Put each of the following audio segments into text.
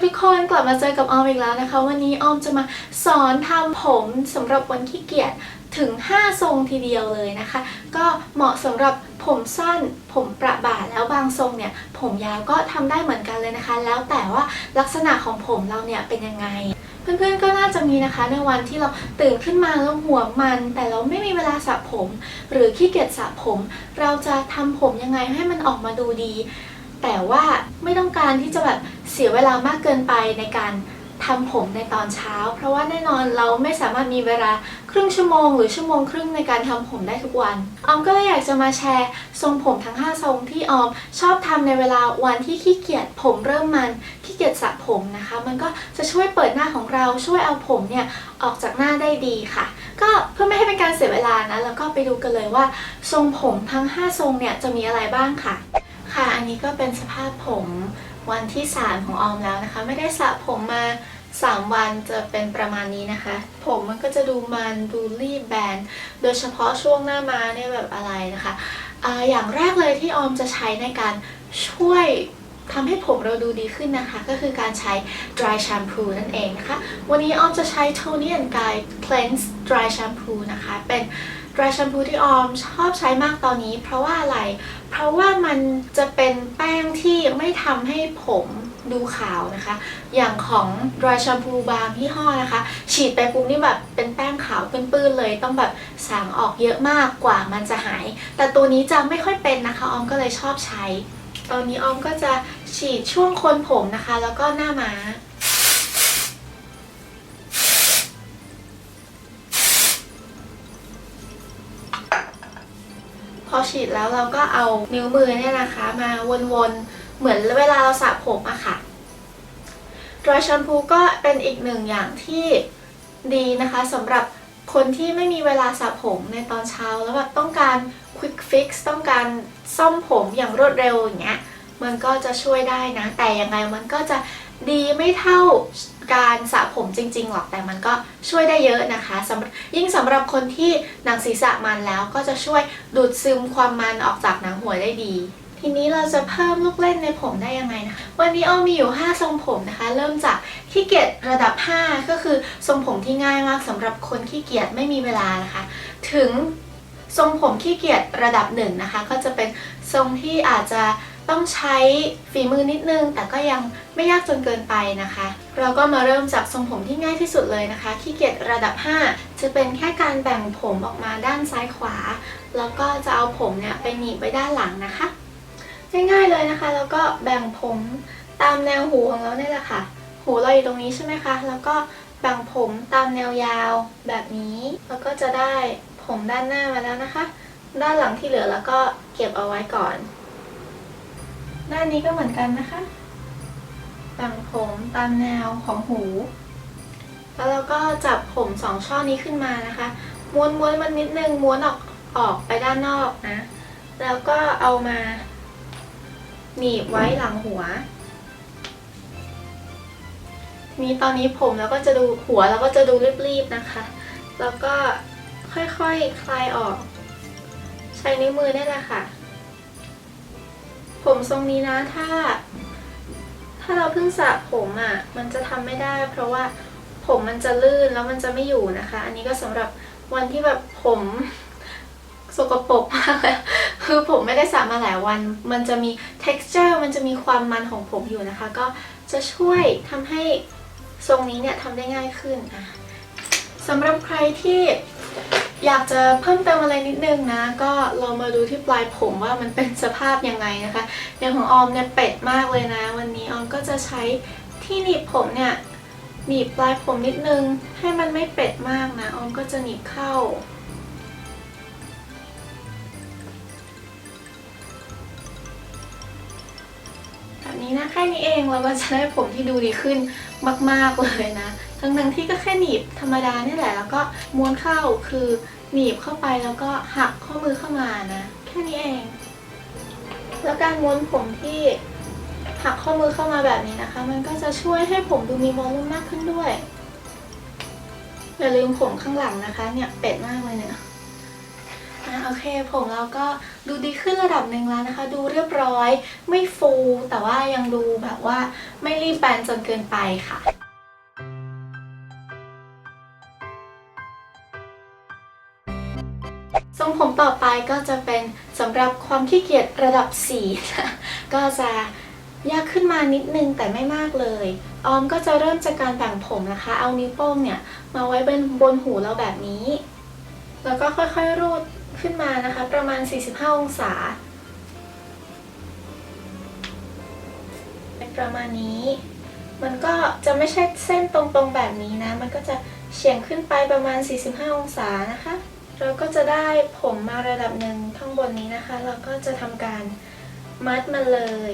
วัสดีค่ะทุกคนกลับมาเจอกับออมอีกแล้วนะคะ วันนี้ออมจะมาสอนทำผมสำหรับวันขี้เกียจถึง 5 ทรงทีเดียวเลยนะคะ ก็เหมาะสำหรับผมสั้น ผมประบ่าแล้วบางทรงเนี่ย ผมยาวก็ทำได้เหมือนกันเลยนะคะ แล้วแต่ว่าลักษณะของผมเราเนี่ยเป็นยังไงเพื่อนๆ ก็น่าจะมีนะคะในวันที่เราตื่นขึ้นมาแล้วหัวมัน แต่เราไม่มีเวลาสระผม หรือขี้เกียจสระผม เราจะทำผมยังไงให้มันออกมาดูดี แต่ว่าไม่ต้องการที่จะแบบเสียเวลามากเกินไปในการทำผมในตอนเช้า เพราะว่าแน่นอนเราไม่สามารถมีเวลาครึ่งชั่วโมง หรือชั่วโมงครึ่งในการทำผมได้ทุกวัน ออมก็เลยอยากจะมาแชร์ทรงผมทั้ง 5 ทรงที่ออมชอบทำในเวลาวันที่ขี้เกียจผมเริ่มมันขี้เกียจสระผมนะคะ มันก็จะช่วยเปิดหน้าของเราช่วยเอาผมเนี่ยออกจากหน้าได้ดีค่ะ ก็เพื่อไม่ให้เป็นการเสียเวลานะแล้วก็ไปดูกันเลยว่า ทรงผมทั้ง 5 ทรงเนี่ยจะมีอะไรบ้างค่ะ ค่ะ อันนี้ก็เป็นสภาพผมวันที่ 3 ของออมแล้วนะคะ ไม่ได้สระผมมา 3 วันจะเป็นประมาณนี้นะคะ ผมมันก็จะดูมันดูรีบแบน โดยเฉพาะช่วงหน้ามาเนี่ยแบบอะไรนะคะอาอย่างแรกเลยที่ออมจะใช้ในการช่วยทำให้ผมเราดูดีขึ้นนะคะ ก็คือการใช้ dry shampoo นั่นเองนะคะ วันนี้ออมจะใช้ Tony and Guy Cleanse Dry Shampoo นะคะ เป็น dry shampoo ที่ออมชอบใช้มากตอนนี้ เพราะว่าอะไร เพราะว่ามันจะเป็นแป้งที่ไม่ทำให้ผมดูขาวนะคะ อย่างของ dry shampoo บางยี่ห้อนะคะ ฉีดไปปุ๊บนี่แบบเป็นแป้งขาวปื้นๆเลย ต้องแบบสางออกเยอะมากกว่ามันจะหาย แต่ตัวนี้จะไม่ค่อยเป็นนะคะ ออมก็เลยชอบใช้ ตอนนี้ออมก็จะฉีดช่วงโคนผมนะคะ แล้วก็หน้าม้า อฉีดแล้วเราก็เอานิ้วมือเนี่ยนะคะ มาวนๆ เหมือนเวลาเราสระผมอะค่ะ dry shampoo ก็เป็นอีกหนึ่งอย่างที่ดีนะคะสำหรับคนที่ไม่มีเวลาสระผมในตอนเช้าแล้วแบบต้องการ quick fix ต้องการซ่อมผมอย่างรวดเร็วอย่างเงี้ย มันก็จะช่วยได้นะ แต่ยังไงมันก็จะดีไม่เท่าการสระผมจริงๆหรอกแต่มันก็ช่วยได้เยอะนะคะยิ่งสำหรับคนที่หนังศีรษะมันแล้วก็จะช่วยดูดซึมความมันออกจากหนังหัวได้ดี ทีนี้เราจะเพิ่มลูกเล่นในผมได้ยังไงนะวันนี้อ้อมมีอยู่ 5 ทรงผมนะคะ เริ่มจากขี้เกียจระดับ 5 ก็คือทรงผมที่ง่ายมากสำหรับคนขี้เกียจไม่มีเวลานะคะ ถึงทรงผมขี้เกียจระดับหนึ่งนะคะ ก็จะเป็นทรงที่อาจจะ ต้องใช้ฝีมือนิดนึง แต่ก็ยังไม่ยากจนเกินไปนะคะ เราก็มาเริ่มจากทรงผมที่ง่ายที่สุดเลยนะคะขี้เกียจระดับ 5 จะเป็นแค่การแบ่งผมออกมาด้านซ้ายขวา แล้วก็จะเอาผมเนี่ยไปหนีบไว้ด้านหลังนะคะ ง่ายๆเลยนะคะ แล้วก็แบ่งผมตามแนวหูของเราเนี่ยแหละค่ะ หูเราอยู่ตรงนี้ใช่ไหมคะ แล้วก็แบ่งผมตามแนวยาวแบบนี้ แล้วก็จะได้ผมด้านหน้ามาแล้วนะคะ ด้านหลังที่เหลือแล้วก็เก็บเอาไว้ก่อน ด้านนี้ก็เหมือนกันนะคะแบ่งผมตามแนวของหู แล้วเราก็จับผมสองช่อนี้ขึ้นมานะคะ ม้วนม้วนมันนิดนึง ม้วนออกออกไปด้านนอกนะ แล้วก็เอามาหนีบไว้หลังหัว ทีนี้ตอนนี้ผมแล้วก็จะดูหัวแล้วก็จะดูรีบๆนะคะ แล้วก็ค่อยๆคคลายออก ใช้นิ้วมือนี่แหละค่ะ ผมทรงนี้นะถ้า ถ้าเราเพิ่งสระผมอะ่ะมันจะทำไม่ได้ เพราะว่าผมมันจะลื่นแล้วมันจะไม่อยู่นะคะ อันนี้ก็สำหรับวันที่แบบผมสกปรกมากเลยคือผมไม่ได้สระมาหลายวัน มันจะมี texture มันจะมีความมันของผมอยู่นะคะ ก็จะช่วยทำให้ทรงนี้เนี่ยทำได้ง่ายขึ้นอะสำหรับใครที่ อยากจะเพิ่มเติมอะไรนิดนึงนะ ก็ลองมาดูที่ปลายผมว่ามันเป็นสภาพยังไงนะคะอย่างของออมเนี่ยเป็ดมากเลยนะ วันนี้ออมก็จะใช้ที่หนีบผมเนี่ยหนีบปลายผมนิดนึง ให้มันไม่เป็ดมากนะออมก็จะหนีบเข้า แบบนี้นะแค่นี้เองเราก็จะได้ผมที่ดูดีขึ้นมาก ๆเลยนะ ทั้งทั้งที่ก็แค่หนีบธรรมดานี่แหละ แล้วก็ม้วนเข้าคือหนีบเข้าไปแล้วก็หักข้อมือเข้ามานะ แค่นี้เอง แล้วการม้วนผมที่หักข้อมือเข้ามาแบบนี้นะคะ มันก็จะช่วยให้ผมดูมีวอลลุ่มมากขึ้นด้วยอย่าลืมผมข้างหลังนะคะ เนี่ยเป็ดมากเลยเนี่ยอะโอเคผมเราก็ดูดีขึ้นระดับหนึ่งแล้วนะคะ ดูเรียบร้อยไม่ฟู แต่ว่ายังดูแบบว่าไม่รีบแบนจนเกินไปค่ะ ทรงผมต่อไปก็จะเป็นสำหรับความขี้เกียจระดับ4นะก็จะยากขึ้นมานิดนึงแต่ไม่มากเลย ออมก็จะเริ่มจากการแบ่งผมนะคะ เอานิ้วโป้งเนี่ยมาไว้บนบนหูเราแบบนี้ แล้วก็ค่อยๆรูดขึ้นมานะคะ ประมาณ 45 องศา เป็นประมาณนี้ มันก็จะไม่ใช่เส้นตรงๆแบบนี้นะ มันก็จะเฉียงขึ้นไปประมาณ 45 องศานะคะ เราก็จะได้ผมมาระดับหนึ่งข้างบนนี้นะคะ เราก็จะทำการมัดมันเลย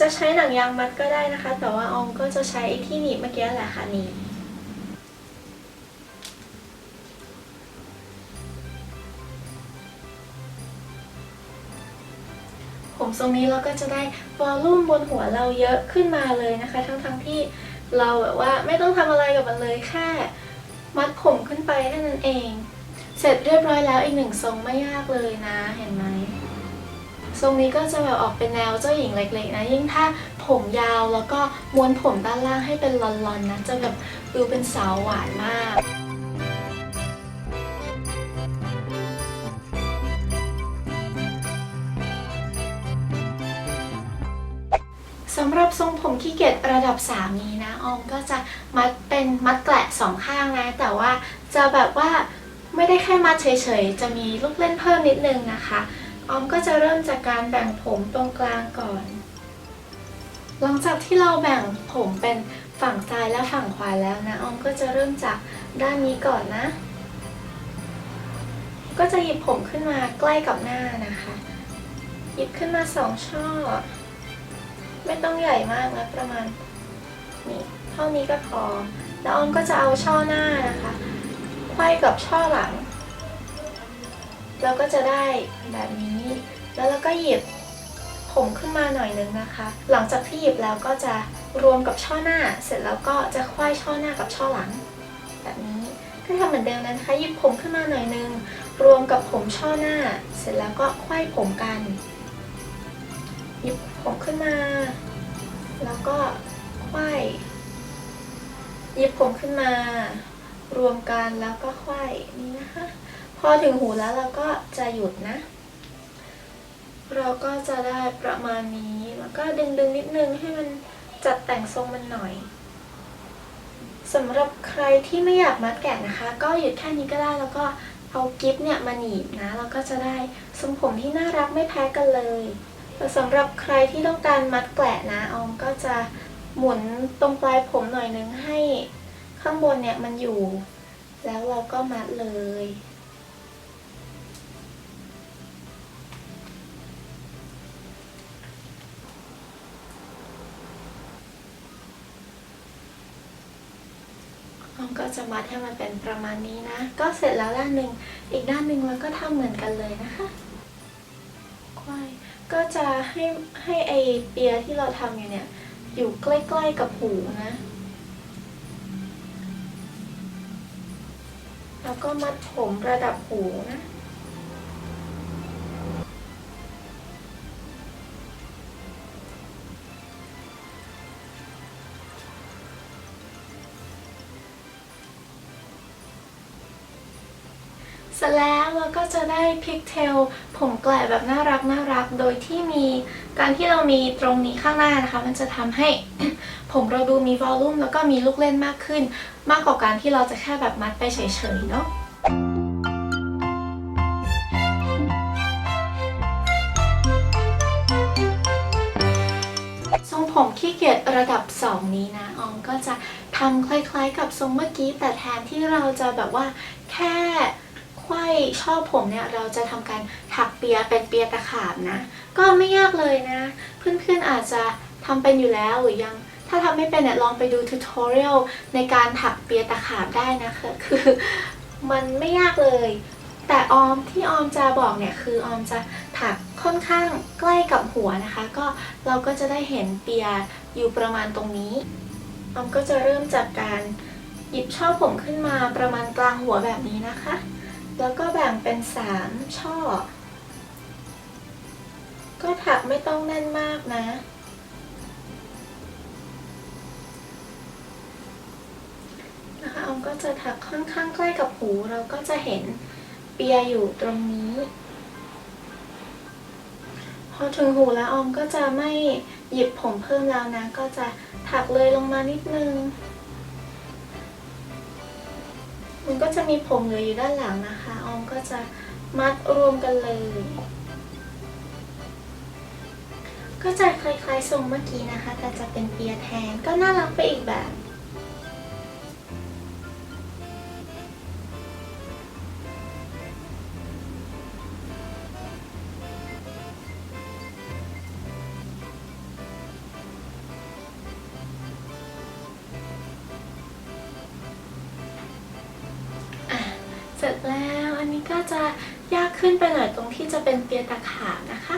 จะใช้หนังยางมัดก็ได้นะคะ แต่ว่าออมก็จะใช้ไอ้ที่หนีบเมื่อกี้แหละค่ะหนีบผมทรงนี้เราก็จะได้วอลลุ่มบนหัวเราเยอะขึ้นมาเลยนะคะ ทั้งๆที่เราแบบว่าไม่ต้องทำอะไรกับมันเลยแค่มัดผมขึ้นไปแค่นั้นเอง เสร็จเรียบร้อยแล้วอีกหนึ่งทรงไม่ยากเลยนะเห็นไหมทรงนี้ก็จะแบบออกเป็นแนวเจ้าหญิงเล็กๆนะ ยิ่งถ้าผมยาวแล้วก็ม้วนผมด้านล่างให้เป็นลอนๆนะจะแบบดูเป็นสาวหวานมากสำหรับทรงผมขี้เกียจระดับ 3 นี้นะออมก็จะมัดเป็นมัดแกละสองข้างนะ แต่ว่าจะแบบว่า ไม่ได้แค่มัดเฉยๆ จะมีลูกเล่นเพิ่มนิดนึงนะคะ ออมก็จะเริ่มจากการแบ่งผมตรงกลางก่อน หลังจากที่เราแบ่งผมเป็นฝั่งซ้ายและฝั่งขวาแล้วนะ ออมก็จะเริ่มจากด้านนี้ก่อนนะ ก็จะหยิบผมขึ้นมาใกล้กับหน้านะคะ หยิบขึ้นมาสองช่อ ไม่ต้องใหญ่มากนะประมาณนี่เท่านี้ก็พอ แล้วออมก็จะเอาช่อหน้านะคะ กับช่อหลัง เราก็จะได้แบบนี้ แล้วเราก็หยิบผมขึ้นมาหน่อยนึงนะคะ หลังจากที่หยิบแล้วก็จะรวมกับช่อหน้า เสร็จแล้วก็จะไขว้ช่อหน้ากับช่อหลัง แบบนี้ก็ทำเหมือนเดิมนะคะ หยิบผมขึ้นมาหน่อยนึง รวมกับผมช่อหน้า เสร็จแล้วก็ไขว้ผมกัน หยิบผมขึ้นมา แล้วก็ไขว้หยิบผมขึ้นมา วมกันแล้วก็ไขว้นี่นะคะ พอถึงหูแล้วเราก็จะหยุดนะ เราก็จะได้ประมาณนี้แล้วก็ดึงดึงนิดนึงให้มันจัดแต่งทรงมันหน่อยสำหรับใครที่ไม่อยากมัดแกะนะคะ ก็หยุดแค่นี้ก็ได้แล้วก็เอากิฟต์เนี่ยมาหนีบนะแล้วก็จะได้ทรงผมที่น่ารักไม่แพ้กันเลยแต่สำหรับใครที่ต้องการมัดแกะนะออมก็จะหมุนตรงปลายผมหน่อยนึงให้ ข้างบนเนี่ยมันอยู่ แล้วเราก็มัดเลยออมก็จะมัดให้มันเป็นประมาณนี้นะ ก็เสร็จแล้วด้านหนึ่งอีกด้านหนึ่งเราก็ทำเหมือนกันเลยนะคะควายก็จะให้ให้ไอเปียที่เราทำอยู่เนี่ย อยู่ใกล้ๆกับหูนะ แล้วก็มัดผมระดับหูนะเสร็จแล้วเราก็จะได้พิกเทลผมแกลแบบน่ารักน่ารัก โดยที่มีการที่เรามีตรงนี้ข้างหน้านะคะ มันจะทำให้ ผมเราดูมีวอลลุ่มแล้วก็มีลูกเล่นมากขึ้น มากกว่าการที่เราจะแค่แบบมัดไปเฉยๆเนาะทรงผมขี้เกียจระดับ 2 นี้นะออมก็จะทำคล้ายๆ กับทรงเมื่อกี้ แต่แทนที่เราจะแบบว่าแค่ไขว้ช่อผมเนี่ยเราจะทำการถักเปียเป็นเปียตะขาบนะ ก็ไม่ยากเลยนะ เพื่อนๆอาจจะทำเป็นอยู่แล้วหรือยัง ถ้าทำไม่เป็นเนี่ยลองไปดูทูตอเรียลในการถักเปียตะขาบได้นะคะคือมันไม่ยากเลย แต่ออมที่ออมจะบอกเนี่ยคือออมจะถักค่อนข้างใกล้กับหัวนะคะ ก็เราก็จะได้เห็นเปียอยู่ประมาณตรงนี้ออมก็จะเริ่มจากการหยิบช่อผมขึ้นมาประมาณกลางหัวแบบนี้นะคะ แล้วก็แบ่งเป็นสามช่อ ก็ถักไม่ต้องแน่นมากนะ ออมก็จะถักค่อนข้างใกล้กับหู เราก็จะเห็นเปียอยู่ตรงนี้ พอถึงหูแล้วออมก็จะไม่หยิบผมเพิ่มแล้วนะ ก็จะถักเลยลงมานิดนึง มันก็จะมีผมเหลืออยู่ด้านหลังนะคะ ออมก็จะมัดรวมกันเลย ก็จะคล้ายๆทรงเมื่อกี้นะคะ แต่จะเป็นเปียแทนก็น่ารักไปอีกแบบ ก็จะยากขึ้นไปหน่อยตรงที่จะเป็นเปียตะขาบนะคะ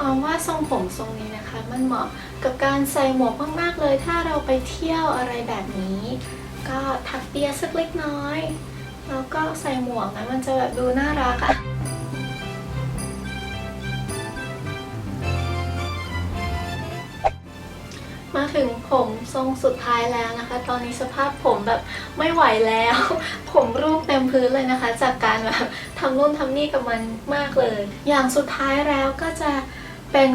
ออมว่าทรงผมทรงนี้นะคะ มันเหมาะกับการใส่หมวกมากๆเลย ถ้าเราไปเที่ยวอะไรแบบนี้ ก็ถักเปียสักเล็กน้อย แล้วก็ใส่หมวกนะมันจะแบบดูน่ารักอะ มาถึงผมทรงสุดท้ายแล้วนะคะ ตอนนี้สภาพผมแบบไม่ไหวแล้ว ผมรูปเต็มพื้นเลยนะคะ จากการแบบทำนู่นทำนี่กับมันมากเลย อย่างสุดท้ายแล้วก็จะเป็น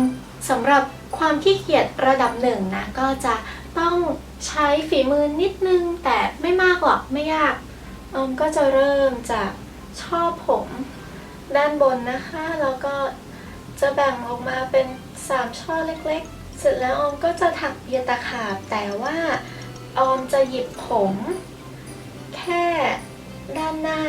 สำหรับความขี้เกียจระดับหนึ่งนะก็จะต้องใช้ฝีมือนิดนึง แต่ไม่มากหรอกไม่ยากอมก็จะเริ่มจากช่อผมด้านบนนะคะ แล้วก็จะแบ่งออกมาเป็น 3 ช่อเล็กๆ เสร็จแล้วออมก็จะถักเบียตะขาบแต่ว่าออมจะหยิบผม แค่ด้านหน้า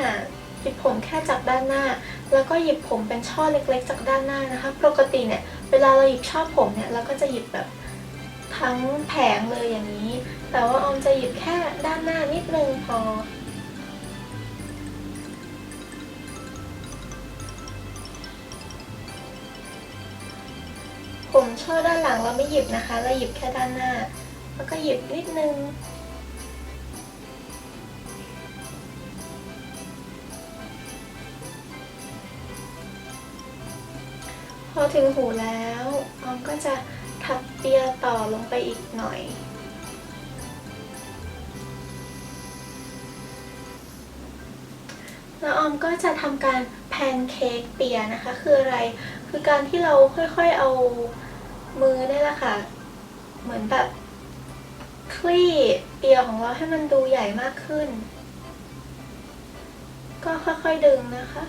หยิบผมแค่จากด้านหน้า แล้วก็หยิบผมเป็นช่อเล็กๆ จากด้านหน้านะคะ ปกติเนี่ยเวลาเราหยิบช่อผมเนี่ยเราก็จะหยิบแบบทั้งแผงเลยอย่างนี้ แต่ว่าออมจะหยิบแค่ด้านหน้านิดนึงพอ ช่อด้านหลังเราไม่หยิบนะคะ เราหยิบแค่ด้านหน้า แล้วก็หยิบนิดนึงพอถึงหูแล้วออมก็จะถักเปียต่อลงไปอีกหน่อยแล้วออมก็จะทำการแพนเค้กเปียนะคะ คืออะไร คือการที่เราค่อยๆเอา มือนี่แหละค่ะ เหมือนแบบคลี่เปียของเราให้มันดูใหญ่มากขึ้น ก็ค่อยๆดึงนะคะ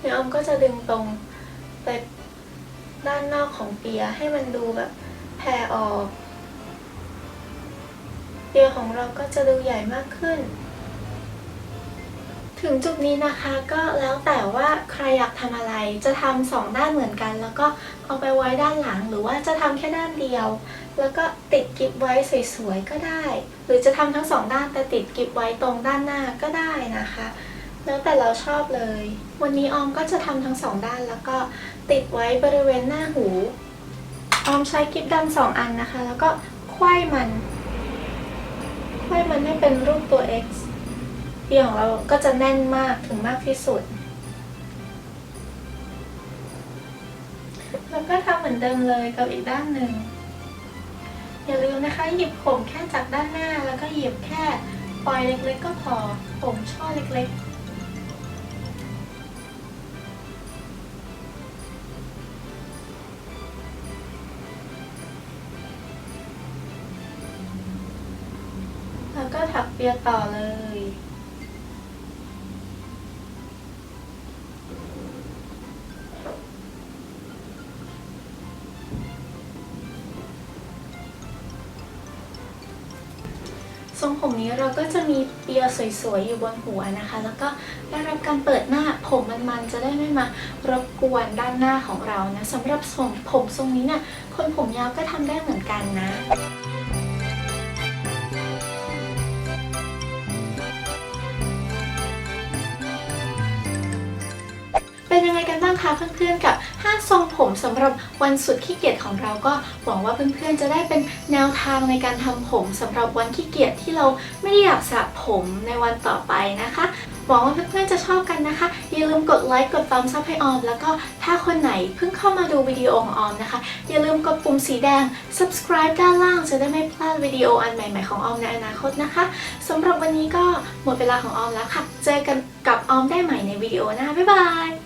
เดี๋ยวออมก็จะดึงตรงไปด้านนอกของเปียให้มันดูแบบแผ่ออก เปียของเราก็จะดูใหญ่มากขึ้น ถึงจุดนี้นะคะก็แล้วแต่ว่าใครอยากทำอะไรจะทำสองด้านเหมือนกัน แล้วก็เอาไปไว้ด้านหลังหรือว่าจะทำแค่ด้านเดียว แล้วก็ติดกิฟไว้สวยๆก็ได้ หรือจะทำทั้งสองด้านแต่ติดกิฟไว้ตรงด้านหน้าก็ได้นะคะ แล้วแต่เราชอบเลย วันนี้ออมก็จะทำทั้งสองด้านแล้วก็ติดไว้บริเวณหน้าหู ออมใช้กิฟดำสองอันนะคะ แล้วก็ควายมันควายมันให้เป็นรูปตัว X ปีของเราก็จะแน่นมากถึงมากที่สุด แล้วก็ทำเหมือนเดิมเลยกับอีกด้านหนึ่ง อย่าลืมนะคะหยิบผมแค่จากด้านหน้าแล้วก็หยิบแค่ปลอยเล็กๆ ก็พอผมช่อเล็กๆแล้วก็ถักเปียต่อเลย ทรงผมนี้เราก็จะมีเปียสวยๆอยู่บนหัวนะคะ แล้วก็ได้รับการเปิดหน้าผมมันๆจะได้ไม่มารบกวนด้านหน้าของเรานะสำหรับทรงผมทรงนี้เนี่ยคนผมยาวก็ทำได้เหมือนกันนะ นยังไงกันบ้างางคะเพื่อนๆกับ 5 ทรงผมสำหรับวันสุดขี้เกียจของเราก็หวังว่าเพื่อนๆจะได้เป็นแนวทางในการทำผมสำหรับวันขี้เกียจที่เราไม่ได้อยากสระผมในวันต่อไปนะคะ หวังว่าเพื่อนๆจะชอบกันนะคะ อย่าลืมกดไลค์กด thumbs up ให้ออม แล้วก็ถ้าคนไหนเพิ่งเข้ามาดูวิดีโอของออมนะคะ อย่าลืมกดปุ่มสีแดง subscribe ด้านล่างจะได้ไม่พลาดวิดีโออันใหม่ๆของออมในอนาคตนะคะสำหรับวันนี้ก็หมดเวลาของออมแล้วค่ะ เจอกันกับออมได้ใหม่ในวิดีโอหน้าบ๊ายบาย